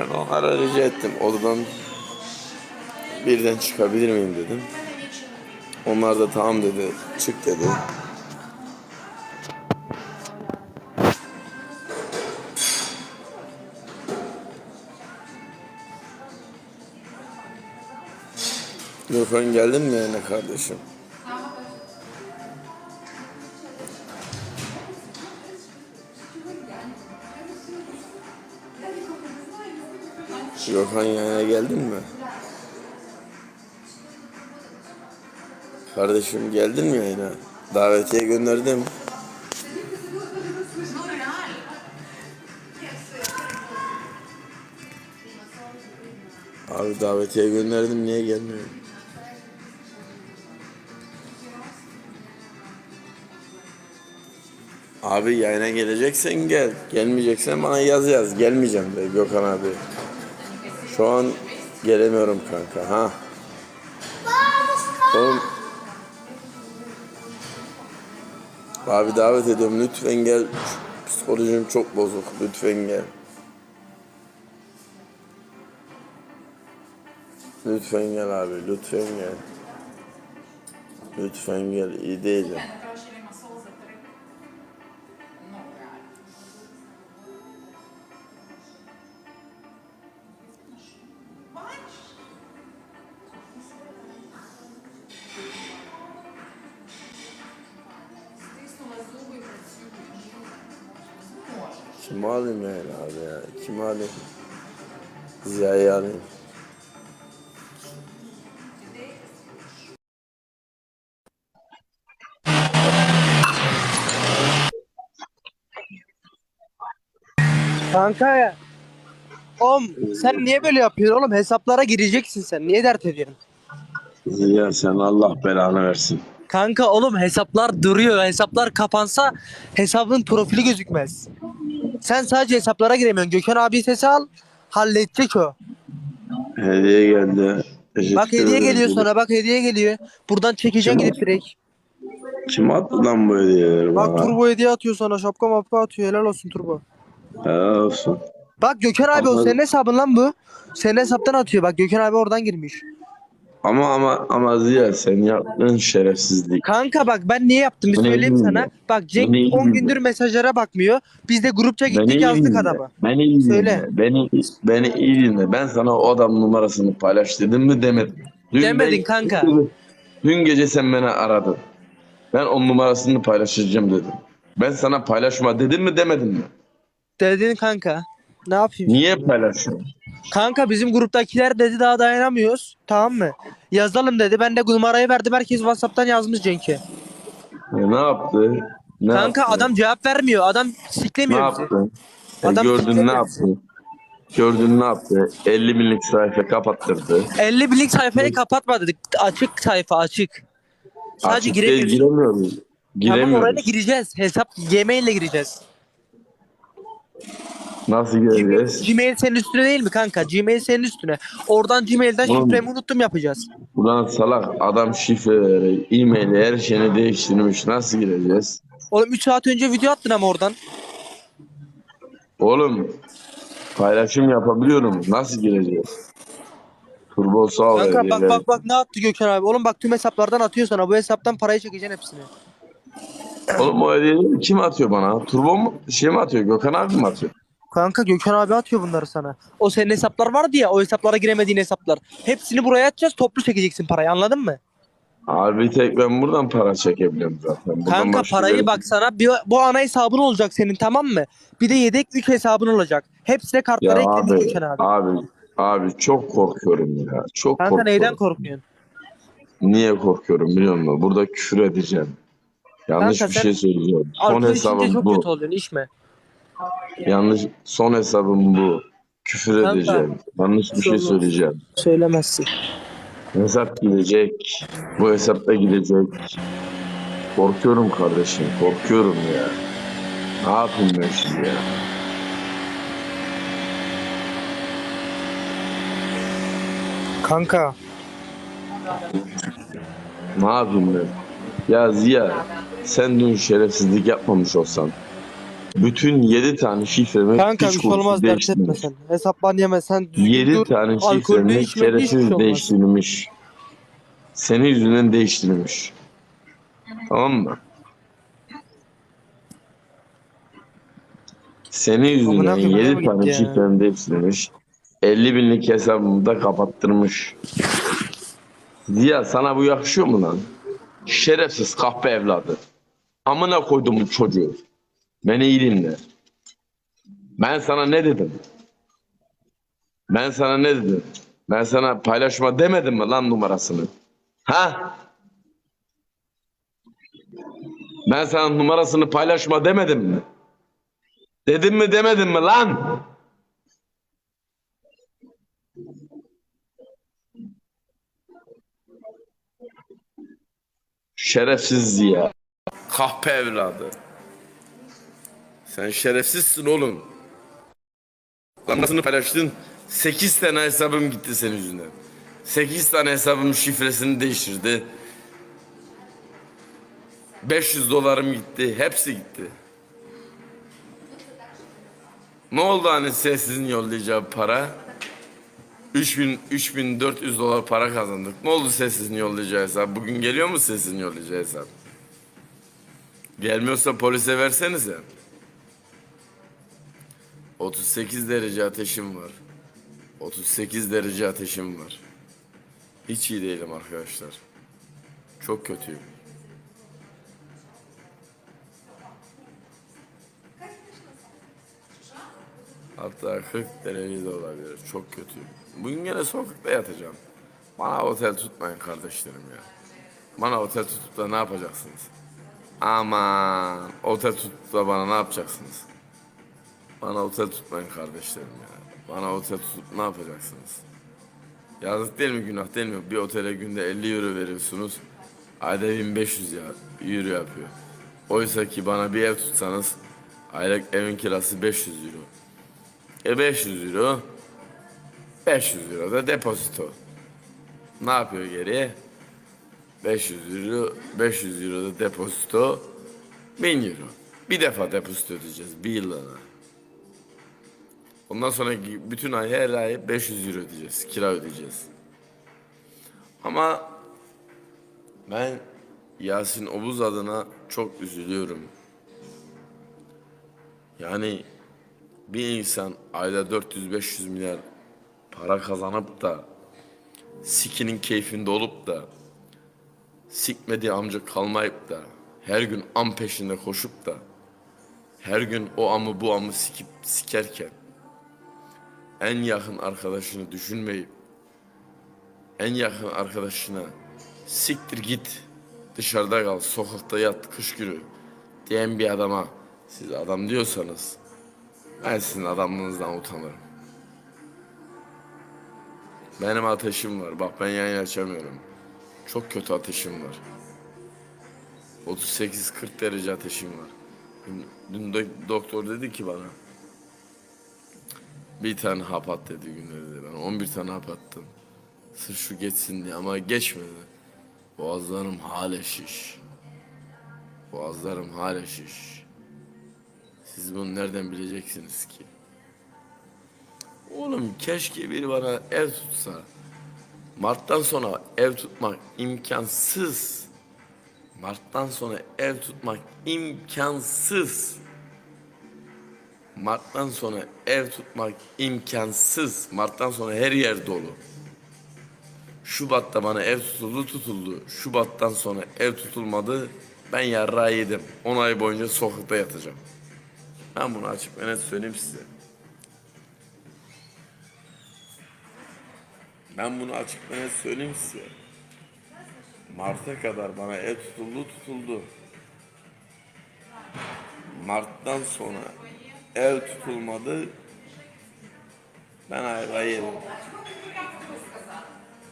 Ben onlara rica ettim. Odadan birden çıkabilir miyim dedim. Onlar da tamam dedi. Çık dedi. Gökhan geldin mi yani kardeşim? Gökhan yayına geldin mi? Kardeşim geldin mi yayına? Davetiye gönderdim. Abi davetiye gönderdim niye gelmiyor? Abi yayına geleceksen gel. Gelmeyeceksen bana yaz yaz. Gelmeyeceğim de Gökhan abi. Şu an gelemiyorum kanka. Ha. Oğlum. Abi davet ediyorum. Lütfen gel. Psikolojim çok bozuk. Lütfen gel. Lütfen gel abi. Lütfen gel. Lütfen gel. İyi değilim. Ziya'yı alayım. Kanka ya. Oğlum sen niye böyle yapıyorsun oğlum? Hesaplara gireceksin sen. Niye dert ediyorsun? Ziya sen Allah belanı versin. Kanka oğlum hesaplar duruyor. Hesaplar kapansa hesabın profili gözükmez. Sen sadece hesaplara giremiyorsun. Gökhan abi sesi al. Halledecek o. Hediye geldi. Teşekkür Bak hediye ederim. geliyor sana. Bak hediye geliyor. Buradan çekeceksin Kim gidip direkt. Kim attı lan bu hediyeleri Bak bana? turbo hediye atıyor sana. Şapka mapka atıyor. Helal olsun turbo. Helal olsun. Bak Gökhan abi o Anladım. senin hesabın lan bu. Senin hesaptan atıyor. Bak Gökhan abi oradan girmiş. Ama ama ama Ziya sen yaptığın şerefsizlik. Kanka bak ben niye yaptım bir söyleyeyim sana. dinle. Bak Cenk Beni iyi 10 dinle. gündür mesajlara bakmıyor. Biz de grupça gittik iyi yazdık dinle. adama. Beni iyi dinle. Söyle. Beni, beni iyi dinle. Ben sana o adam numarasını paylaş dedim mi demedim. Dün Demedin ben- kanka. Dün gece sen beni aradın. Ben o numarasını paylaşacağım dedim. Ben sana paylaşma dedim mi demedim mi? Dedin kanka. Ne yapayım? Niye paylaşıyorsun? Kanka bizim gruptakiler dedi daha dayanamıyoruz. Tamam mı? Yazalım dedi. Ben de numarayı verdim. Herkes Whatsapp'tan yazmış Cenk'e. Ya ne yaptı? Ne Kanka yaptı? adam cevap vermiyor. Adam ne siklemiyor bizi. yaptı? E, Adam gördün ne yaptı? Gördün ne yaptı? 50 binlik sayfa kapattırdı. 50 binlik sayfayı kapatma dedik. Açık sayfa açık. Sadece Açık değil, giremiyoruz. giremiyoruz. Tamam Giremiyoruz. oraya gireceğiz. Hesap Gmail ile gireceğiz. Nasıl Gmail, gireceğiz? Gmail senin üstüne değil mi kanka? Gmail senin üstüne. Oradan Gmail'den Oğlum. şifremi unuttum yapacağız. Ulan salak adam şifreleri, e-maili her şeyini değiştirmiş. Nasıl gireceğiz? Oğlum 3 saat önce video attın ama oradan. Oğlum paylaşım yapabiliyorum. Nasıl gireceğiz? Turbo sağ ol. Kanka bak bak bak ne yaptı Gökhan abi. Oğlum bak tüm hesaplardan atıyor sana. Bu hesaptan parayı çekeceksin hepsini. Oğlum o hediyeleri kim atıyor bana? Turbo mu? Şey mi atıyor? Gökhan abi mi atıyor? Kanka Gökhan abi atıyor bunları sana. O senin hesaplar vardı ya o hesaplara giremediğin hesaplar. Hepsini buraya atacağız toplu çekeceksin parayı anladın mı? Abi tek ben buradan para çekebiliyorum zaten. Buradan Kanka başka parayı bir- bak sana bir, bu ana hesabın olacak senin tamam mı? Bir de yedek 3 hesabın olacak. Hepsine kartlara Ya ekledik abi, Gökhan abi. abi, abi çok korkuyorum ya. Çok Kanka korkuyorum. neyden korkuyorsun? Niye korkuyorum biliyor musun? Burada küfür edeceğim. Yanlış Kanka bir sen şey söyleyeceğim. Son Alkol içince hesabım çok bu. kötü oluyorsun içme. Yanlış son hesabım bu. Küfür Kanka, edeceğim. Yanlış bir şey olmaz. söyleyeceğim. Söylemezsin. Hesap gidecek. Bu hesapta gidecek. Korkuyorum kardeşim. Korkuyorum ya. Ne yapayım ben şimdi ya? Kanka Ne yapayım ben? Ya Ziya sen dün şerefsizlik yapmamış olsan bütün 7 tane şifremi Kanka hiç bir şey olmaz dert etme sen. Hesaplarını yemezsen düzgün 7 dur. tane alkol şifremi hiçbir şey şerefsiz olmaz. değiştirilmiş. Senin yüzünden değiştirilmiş. Tamam mı? Senin yüzünden koyayım, 7 araba tane gitti ya. şifremi değiştirilmiş. 50 binlik hesabımı da kapattırmış. Ziya sana bu yakışıyor mu lan? Şerefsiz kahpe evladı. Amına koydum bu çocuğu. Beni iyi dinle. Ben sana ne dedim? Ben sana ne dedim? Ben sana paylaşma demedim mi lan numarasını? Ha? Ben sana numarasını paylaşma demedim mi? Dedim mi demedim mi lan? Şerefsiz ya. Kahpe evladı. Sen şerefsizsin oğlum. Anasını paylaştın. 8 tane hesabım gitti senin yüzünden. 8 tane hesabımın şifresini değiştirdi. 500 dolarım gitti. Hepsi gitti. Ne oldu hani sessizin yollayacağı para? 3000 3400 dolar para kazandık. Ne oldu sessizin yollayacağı hesap? Bugün geliyor mu sessizin yollayacağı hesap? Gelmiyorsa polise versenize. 38 derece ateşim var. 38 derece ateşim var. Hiç iyi değilim arkadaşlar. Çok kötüyüm. Hatta 40 derece de olabilir. Çok kötüyüm. Bugün gene sokakta yatacağım. Bana otel tutmayın kardeşlerim ya. Bana otel tutup da ne yapacaksınız? Aman otel tutup da bana ne yapacaksınız? Bana otel tutmayın kardeşlerim ya. Bana otel tutup ne yapacaksınız? Yazık değil mi günah değil mi? Bir otele günde 50 euro veriyorsunuz. Ayda 1500 ya, euro yapıyor. Oysa ki bana bir ev tutsanız aylık evin kirası 500 euro. E 500 euro 500 euro da depozito. Ne yapıyor geriye? 500 euro 500 euro da depozito 1000 euro. Bir defa depozito ödeyeceğiz bir yıllığına. Ondan sonraki bütün ay her ay 500 euro ödeyeceğiz. Kira ödeyeceğiz. Ama ben Yasin Obuz adına çok üzülüyorum. Yani bir insan ayda 400-500 milyar para kazanıp da sikinin keyfinde olup da sikmediği amca kalmayıp da her gün am peşinde koşup da her gün o amı bu amı sikip sikerken en yakın arkadaşını düşünmeyip en yakın arkadaşına siktir git dışarıda kal sokakta yat kış günü diyen bir adama siz adam diyorsanız ben sizin adamlığınızdan utanırım. Benim ateşim var. Bak ben yayın açamıyorum. Çok kötü ateşim var. 38-40 derece ateşim var. Dün, doktor dedi ki bana bir tane hap at dedi günde dedi. Ben 11 tane hap attım. Sırf şu geçsin diye ama geçmedi. Boğazlarım hale şiş. Boğazlarım hale şiş. Siz bunu nereden bileceksiniz ki? Oğlum keşke biri bana ev tutsa. Mart'tan sonra ev tutmak imkansız. Mart'tan sonra ev tutmak imkansız. Mart'tan sonra ev tutmak imkansız. Mart'tan sonra her yer dolu. Şubat'ta bana ev tutuldu tutuldu. Şubat'tan sonra ev tutulmadı. Ben yarrağı yedim. 10 ay boyunca sokakta yatacağım. Ben bunu açık ve net söyleyeyim size. Ben bunu açık ve net söyleyeyim size. Mart'a kadar bana ev tutuldu tutuldu. Mart'tan sonra ev tutulmadı. Ben ayva yedim.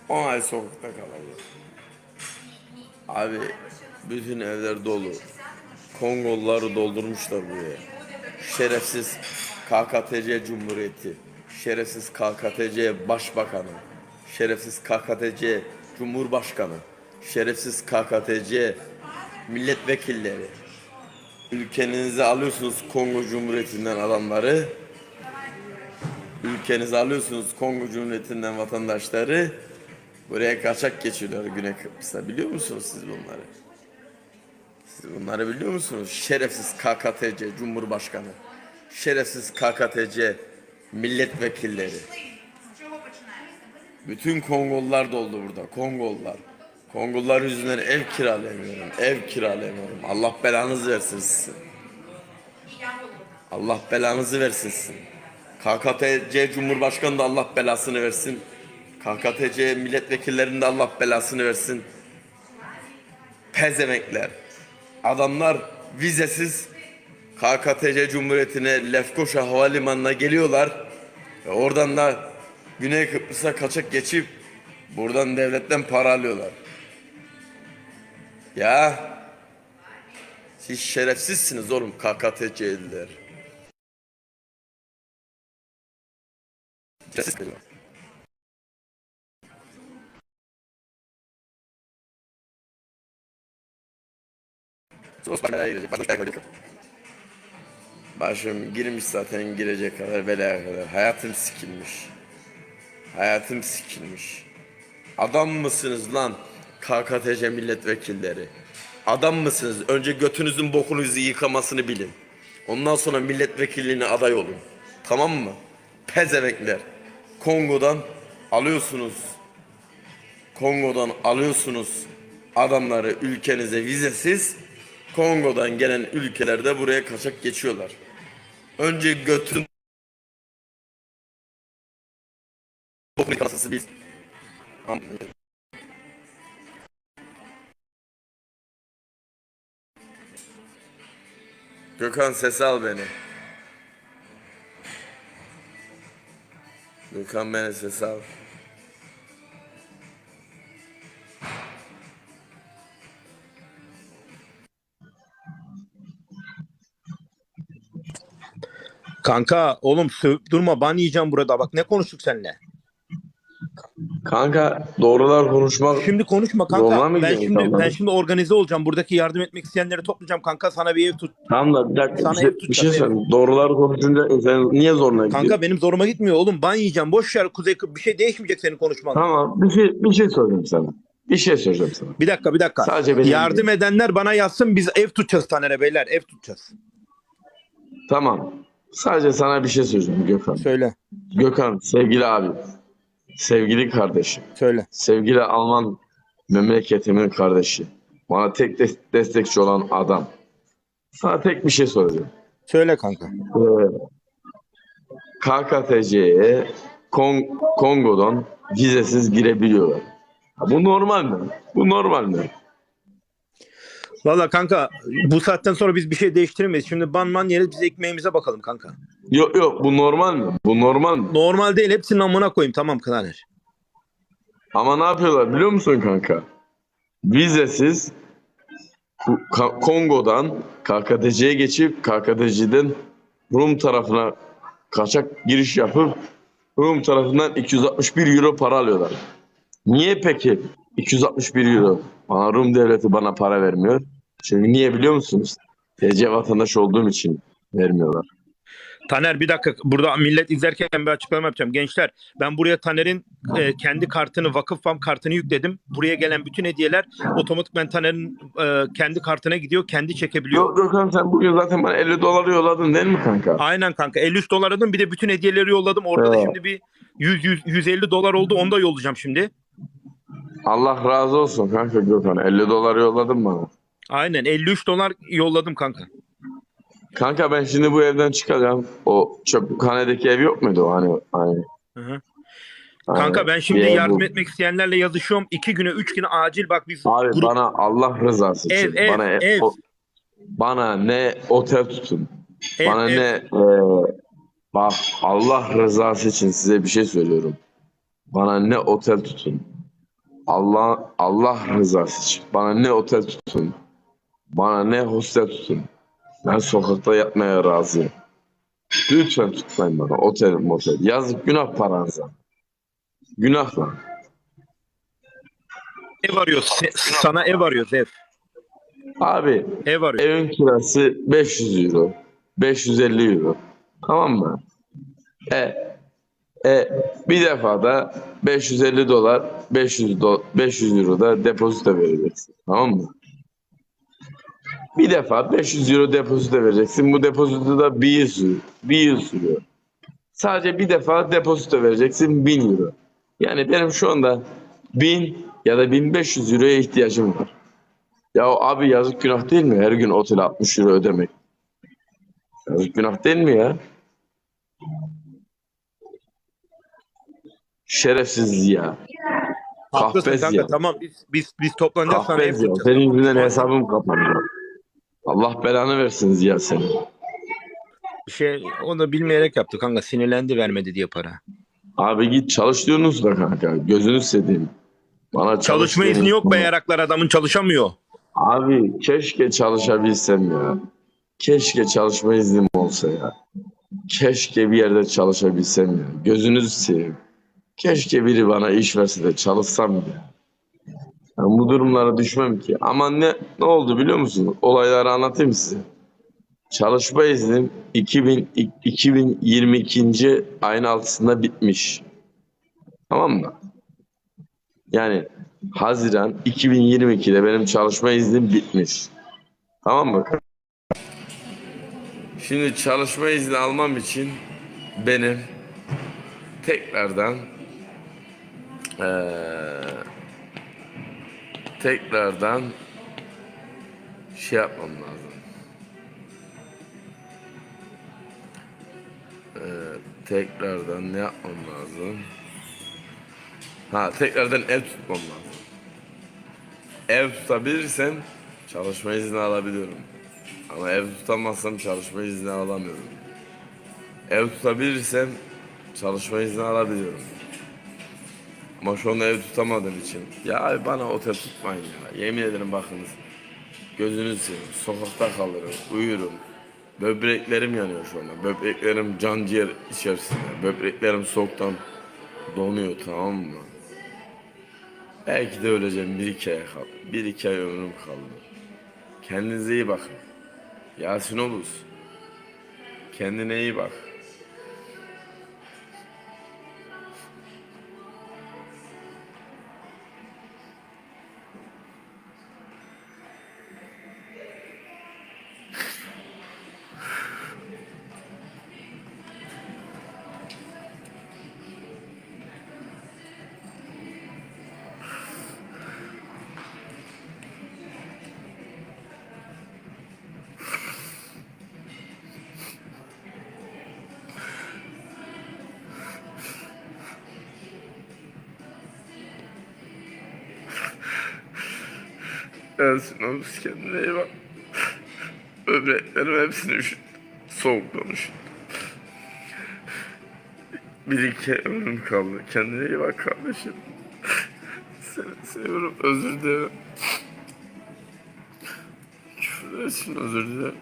10 ay sokakta kalacağım. Abi bütün evler dolu. Kongolları doldurmuşlar buraya. Şerefsiz KKTC Cumhuriyeti. Şerefsiz KKTC Başbakanı. Şerefsiz KKTC Cumhurbaşkanı. Şerefsiz KKTC milletvekilleri. Ülkenize alıyorsunuz Kongo Cumhuriyeti'nden adamları. Ülkenize alıyorsunuz Kongo Cumhuriyeti'nden vatandaşları. Buraya kaçak geçiyorlar Güney Kıbrıs'a. Biliyor musunuz siz bunları? Siz bunları biliyor musunuz? Şerefsiz KKTC Cumhurbaşkanı. Şerefsiz KKTC milletvekilleri. Bütün Kongollar doldu burada. Kongollar. Kongollar yüzünden ev kiralayamıyorum. Ev kiralayamıyorum. Allah belanızı versin sizin. Allah belanızı versin sizin. KKTC Cumhurbaşkanı da Allah belasını versin. KKTC milletvekillerinin de Allah belasını versin. Pezemekler. Adamlar vizesiz KKTC Cumhuriyeti'ne Lefkoşa Havalimanı'na geliyorlar. Ve oradan da Güney Kıbrıs'a kaçak geçip buradan devletten para alıyorlar. Ya siz şerefsizsiniz oğlum KKTC'liler. Kadar. Başım girmiş zaten girecek kadar belaya kadar. Hayatım sikilmiş. Hayatım sikilmiş. Adam mısınız lan KKTC milletvekilleri? Adam mısınız? Önce götünüzün bokunuzu yıkamasını bilin. Ondan sonra milletvekilliğine aday olun. Tamam mı? Pezemekler. Kongo'dan alıyorsunuz. Kongo'dan alıyorsunuz adamları ülkenize vizesiz. Kongo'dan gelen ülkelerde buraya kaçak geçiyorlar. Önce götün bokunu yıkaması biz. Gökhan ses al beni. Gökhan beni ses al. Kanka oğlum sövüp durma ban yiyeceğim burada bak ne konuştuk seninle. Kanka doğrular konuşmak Şimdi konuşma kanka. mı Ben şimdi kanka? ben şimdi organize olacağım. Buradaki yardım etmek isteyenleri toplayacağım kanka sana bir ev tut. Tamam da bir dakika Sana bir şey, ev tutacağız, bir şey söyleyeyim. Doğrular konuşunca sen niye zoruna gidiyorsun? Kanka benim zoruma gitmiyor oğlum. Ban yiyeceğim. Boş ver Kuzey Kıbrıs. Bir şey değişmeyecek senin konuşman. Tamam bir şey bir şey soracağım sana. Bir şey soracağım sana. Bir dakika bir dakika. Sadece benim yardım edenler bana yazsın biz ev tutacağız Taner'e beyler ev tutacağız. Tamam. Sadece sana bir şey söyleyeceğim Gökhan. Söyle Gökhan sevgili abi. Sevgili kardeşim. söyle. Sevgili Alman memleketimin kardeşi. Bana tek des- destekçi olan adam. Sana tek bir şey soracağım. Söyle kanka. Ee, KKTC'ye Kon- Kongo'dan vizesiz girebiliyorlar. Ha, Bu normal mi? Bu normal mi? Valla kanka bu saatten sonra biz bir şey değiştiremeyiz. Şimdi ban man yeriz biz ekmeğimize bakalım kanka. Yok yok bu normal mi? Bu normal mi? Normal değil hepsinin amına koyayım tamam Taner. Ama ne yapıyorlar biliyor musun kanka? Vizesiz Ka- Kongo'dan KKTC'ye geçip KKTC'den Rum tarafına kaçak giriş yapıp Rum tarafından 261 euro para alıyorlar. Niye peki 261 euro? Bana Rum devleti bana para vermiyor. Çünkü niye biliyor musunuz? TC vatandaş olduğum için vermiyorlar. Taner bir dakika burada millet izlerken bir açıklama yapacağım. Gençler ben buraya Taner'in e, kendi kartını Vakıfbank kartını yükledim. Buraya gelen bütün hediyeler otomatikman Taner'in e, kendi kartına gidiyor. Kendi çekebiliyor. Yok Gökhan sen bugün zaten bana 50 dolar yolladın değil mi kanka? Aynen kanka 53 dolar ödedim bir de bütün hediyeleri yolladım. Orada da Evet. şimdi bir 100, 100 150 dolar oldu onu da yollayacağım şimdi. Allah razı olsun kanka Gökhan. 50 dolar yolladın bana. Aynen 53 dolar yolladım kanka. Kanka ben şimdi bu evden çıkacağım. O çöphanedeki ev yok muydu o hani? hani Hı hı. hani Kanka ben şimdi yardım bu. etmek isteyenlerle yazışıyorum. 2 güne 3 güne acil bak biz Abi grup- bana Allah rızası için. Ev, ev, bana, ev. o- bana ne otel tutun. ev- bana ev- ne e, bak Allah rızası için size bir şey söylüyorum. Bana ne otel tutun. Allah Allah rızası için. Bana ne otel tutun. Bana ne hostel tutun. Ben sokakta yatmaya razıyım. Lütfen tutmayın bana otel motel. Yazık günah paranıza. Günah lan. ev arıyoruz. Se- Sana ev arıyoruz ev. Abi Ev arıyor. evin kirası 500 euro. 550 euro. Tamam mı? E, e, bir defa da 550 dolar 500 do, 500 euro da depozito vereceksin. Tamam mı? Bir defa 500 euro depozito vereceksin. Bu depozito da bir yıl sürüyor. Bir yıl sürüyor. Sadece bir defa depozito vereceksin 1000 euro. Yani benim şu anda 1000 ya da 1500 euroya ihtiyacım var. Ya abi yazık günah değil mi? Her gün otele 60 euro ödemek. Yazık günah değil mi ya? Şerefsiz ya. Haklısın Kahpez kanka ya. tamam biz biz biz toplanacağız sana Kahpez ya. Senin yüzünden hesabım kapanıyor. Allah belanı versin Ziya seni. Bir şey onu bilmeyerek yaptı kanka sinirlendi vermedi diye para. Abi git çalış diyorsunuz da kanka. Gözünü seveyim. Bana çalış Çalışma izni diyorsunuz. yok be yaraklar adamın çalışamıyor. Abi keşke çalışabilsem ya. Keşke çalışma iznim olsa ya. Keşke bir yerde çalışabilsem ya. Gözünüzü seveyim. Keşke biri bana iş verse de çalışsam ya. Ben bu durumlara düşmem ki. Ama ne ne oldu biliyor musun? Olayları anlatayım size. Çalışma iznim 2000, 2022. ayın altısında bitmiş. Tamam mı? Yani Haziran 2022'de benim çalışma iznim bitmiş. Tamam mı? Şimdi çalışma izni almam için benim tekrardan eee, tekrardan şey yapmam lazım. Eee, tekrardan ne yapmam lazım? Ha tekrardan ev tutmam lazım. Ev tutabilirsem çalışma izni alabiliyorum. Ama ev tutamazsam çalışma izni alamıyorum. Ev tutabilirsem çalışma izni alabiliyorum. Anda ev tutamadığım için. Ya abi bana otel tutmayın ya. Yemin ederim bakınız. Gözünüzü seveyim. Sokakta kalırım, uyurum. Böbreklerim yanıyor şu anda. Böbreklerim can ciğer içerisinde. Böbreklerim soğuktan donuyor tamam mı? Belki de öleceğim bir iki ay kal. Bir iki ay ömrüm kaldı. Kendinize iyi bakın. Yasin Oluz. Kendine iyi bak. Yasin Oluz kendine iyi bak. Böbreklerim hepsini üşüttü. Soğuktan üşüttü. Bir iki ömrüm kaldı. Kendine iyi bak kardeşim. Seni seviyorum. Özür dilerim. Küfürler için özür dilerim.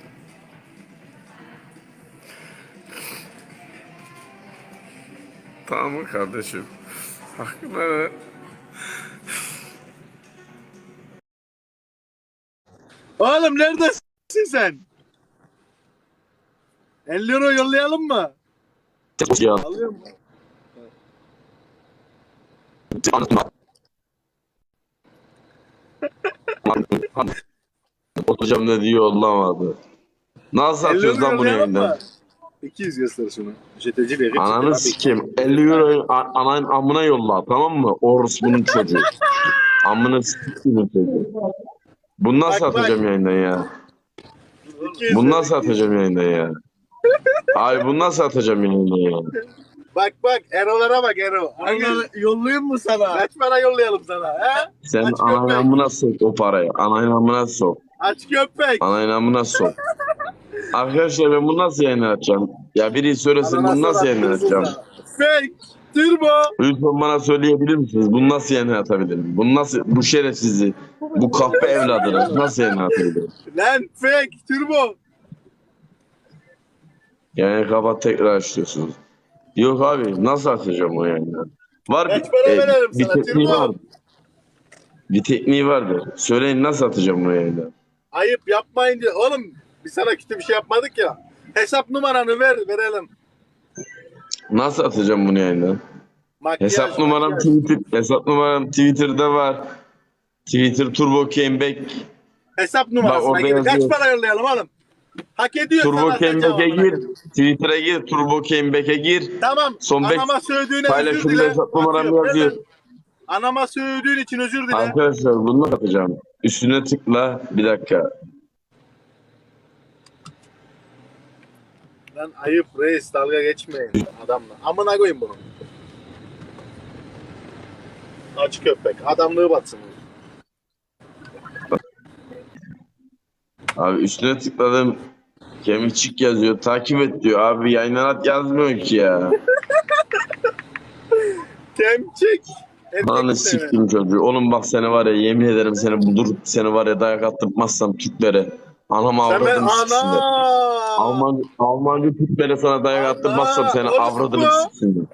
Tamam mı kardeşim? Hakkını Oğlum neredesin sen? 50 euro yollayalım mı? Ya. Alıyor mu? Hocam ne diyor yollamadı. Nasıl 50 atıyoruz euro lan bunu yayından? mı? 200 göster şunu. Jeteci verip Ananı sikeyim. 50 euroyu a- ananın amına yolla tamam mı? Orospu'nun çocuğu. Amına sikeyim çocuğu. Bunu nasıl Bak, bak. atacağım yayından ya? Bunu nasıl atacağım yayından ya? Ay bunu nasıl atacağım yayından ya? Bak bak Ero'lara bak Ero. Hangi yollayayım mı sana? Kaç para yollayalım sana? He? Sen Aç ananın köpek. amına sok o parayı. Ananın amına sok. Aç köpek. Ananın amına sok. Arkadaşlar ben bunu nasıl yayınlatacağım? Ya biri söylesin bunu nasıl yayınlatacağım? Fake. Turbo. Lütfen bana söyleyebilir misiniz? Bunu nasıl yayınlatabilirim? Bunu nasıl, bu şerefsizi, bu kahpe evladını nasıl yayınlatabilirim? Lan fake. Turbo. Yani kapat tekrar açıyorsunuz. Yok abi nasıl atacağım o yayını? Var Kaç para verelim bir sana, tekniği Turbo? var. Bir tekniği vardır. Söyleyin nasıl atacağım o yayını? Ayıp yapmayın diyor. Oğlum biz sana kötü bir şey yapmadık ya. Hesap numaranı ver verelim. Nasıl atacağım bunu yayından? Makyaj, Hesap numaram makyaj. Twitter, hesap numaram Twitter'da var. Twitter Turbo Cameback. Hesap numarasına gir. Kaç para yollayalım oğlum? Hak ediyor Turbo atacağım amına gir. Twitter'a gir. Turbo Cameback'e gir. Tamam. Son Anama sövdüğüne özür dile. hesap numaram Atıyorum, yazıyor. Anama sövdüğün için özür dile. Arkadaşlar bunu yapacağım. Üstüne tıkla. Bir dakika. Lan ayıp reis dalga geçmeyin adamla. Amına koyayım bunu. Aç köpek. Adamlığı batsın. Abi üstüne tıkladım. Kemikçik yazıyor. Takip et diyor. Abi yayından at yazmıyor ki ya. Kemçik. Ananı siktim çocuğu. Oğlum bak seni var ya yemin ederim seni bulur seni var ya dayak attırmazsam Türklere. Anam Sen ben avradım siksinler. ana. Alman, Almancı Türklere sana dayak attırmazsam seni avradım siksinler.